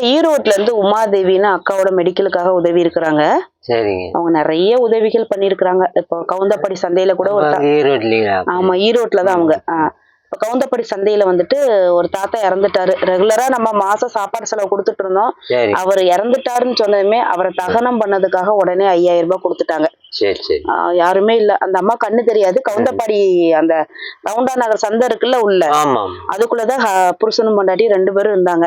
ஈரோட்ல இருந்து உமாதேவின்னு அக்காவோட மெடிக்கலுக்காக உதவி இருக்கிறாங்க. சரிங்க. அவங்க நிறைய உதவிகள் பண்ணியிருக்கிறாங்க. இப்போ கவுந்தப்படி சந்தையில கூட ஒரு ஈரோட்லீங்களா ஆமா ஈரோட்ல தான் அவங்க. இப்ப கவுந்தப்படி சந்தையில வந்துட்டு ஒரு தாத்தா இறந்துட்டாரு. ரெகுலரா நம்ம மாசம் சாப்பாடு செலவு கொடுத்துட்டு இருந்தோம். அவர் இறந்துட்டாருன்னு சொன்னதுமே அவரை தகனம் பண்ணதுக்காக உடனே ஐயாயிரம் ரூபாய் கொடுத்துட்டாங்க. யாருமே இல்ல. அந்த அம்மா கண்ணு தெரியாது. கவுந்தப்பாடி அந்த ரவுண்டா நகர் சந்தை இருக்குல்ல உள்ள. அதுக்குள்ளதான் புருஷனும் பொண்டாட்டி ரெண்டு பேரும் இருந்தாங்க.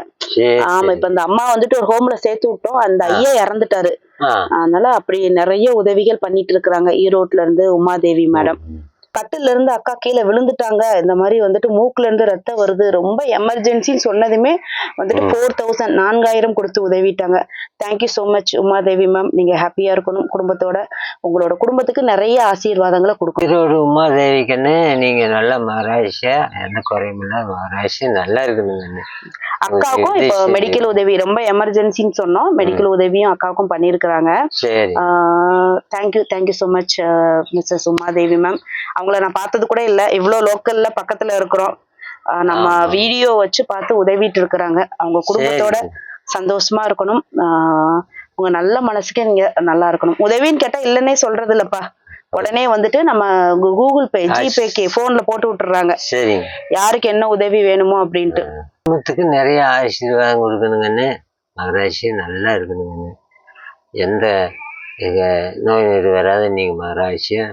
ஆமா. இப்ப இந்த அம்மா வந்துட்டு ஒரு ஹோம்ல சேர்த்து விட்டோம். அந்த ஐயா இறந்துட்டாரு. அதனால அப்படி நிறைய உதவிகள் பண்ணிட்டு இருக்கிறாங்க. ஈரோட்ல இருந்து உமாதேவி மேடம். கட்டில இருந்து அக்கா கீழே விழுந்துட்டாங்க. இந்த மாதிரி வந்துட்டு மூக்குல இருந்து ரத்தம் வருது. ரொம்ப எமர்ஜென்சின்னு சொன்னதுமே வந்துட்டு ஃபோர் தௌசண்ட் நான்காயிரம் கொடுத்து உதவிட்டாங்க. Thank you so much Umadevi ma'am நீங்க ஹாப்பியா இருக்கணும் குடும்பத்தோட. உங்களோட குடும்பத்துக்கு நிறைய ஆசீர்வாதங்களை கொடுக்கணும். ஈரோடு உமாதேவிக்கன்னு நீங்க நல்ல மகாராஷ்டிரா எந்த குறையும் இல்ல மகாராஷ்டிரா நல்லா இருக்குதுங்க அக்காவுக்கும் இப்போ மெடிக்கல் உதவி ரொம்ப எமர்ஜென்சின்னு சொன்னோம். மெடிக்கல் உதவியும் அக்காவுக்கும் பண்ணியிருக்கிறாங்க. Thank you thank you so much Mrs Umadevi ma'am அவங்கள நான் பார்த்தது கூட இல்லை. இவ்வளோ லோக்கல்ல பக்கத்துல இருக்கிறோம். நம்ம. வீடியோ வச்சு பார்த்து உதவிட்டு இருக்கிறாங்க. அவங்க குடும்பத்தோட சரி. சந்தோஷமா இருக்கணும். உங்க நல்ல மனசுக்கு நீங்க நல்லா இருக்கணும். உதவின்னு கேட்டா இல்லைன்னே சொல்றது இல்லப்பா. உடனே வந்துட்டு நம்ம கூகுள் பே ஜிபேக்கு போன்ல போட்டு விட்டுறாங்க. சரிங்க. யாருக்கு என்ன உதவி வேணுமோ அப்படின்ட்டு. குடும்பத்துக்கு நிறைய ஆசீர்வாதம் கொடுக்கணுங்கன்னு மகராசி நல்லா இருக்கணுங்கன்னு எந்த நோய் நொடி வராத நீங்க மகராசியா?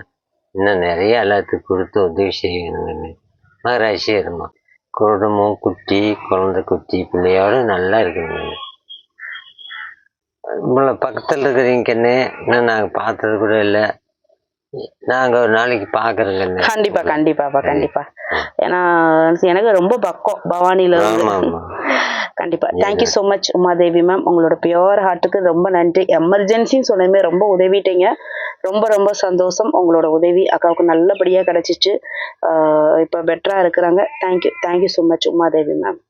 இன்னும் நிறைய எல்லாத்துக்கும் கொடுத்து உதவி செய்யணுங்கன்னு மகராசியா இருமா குடும்பம் குட்டி குழந்தை குட்டி பிள்ளையோட நல்லா இருக்கணுங்க உங்களை பக்கத்தில் இருக்கிறீங்க கண்ணு இன்னும் நாங்கள் பார்த்தது கூட இல்லை. நாங்கள் ஒரு நாளைக்கு பார்க்குறோங்க கண்டிப்பா கண்டிப்பாப்பா கண்டிப்பா. ஏன்னா எனக்கு ரொம்ப பக்கம் பவானில கண்டிப்பா. Thank you so much Umadevi ma'am உங்களோட பியோர் ஹார்ட்டுக்கு ரொம்ப நன்றி. எமர்ஜென்சின்னு சொன்னதுமே ரொம்ப உதவிட்டீங்க. ரொம்ப ரொம்ப சந்தோஷம். உங்களோட உதவி அக்காவுக்கு நல்லபடியாக கிடைச்சிச்சு. இப்போ பெட்டராக பெட்டரா இருக்கிறாங்க. Thank you thank you so much Umadevi ma'am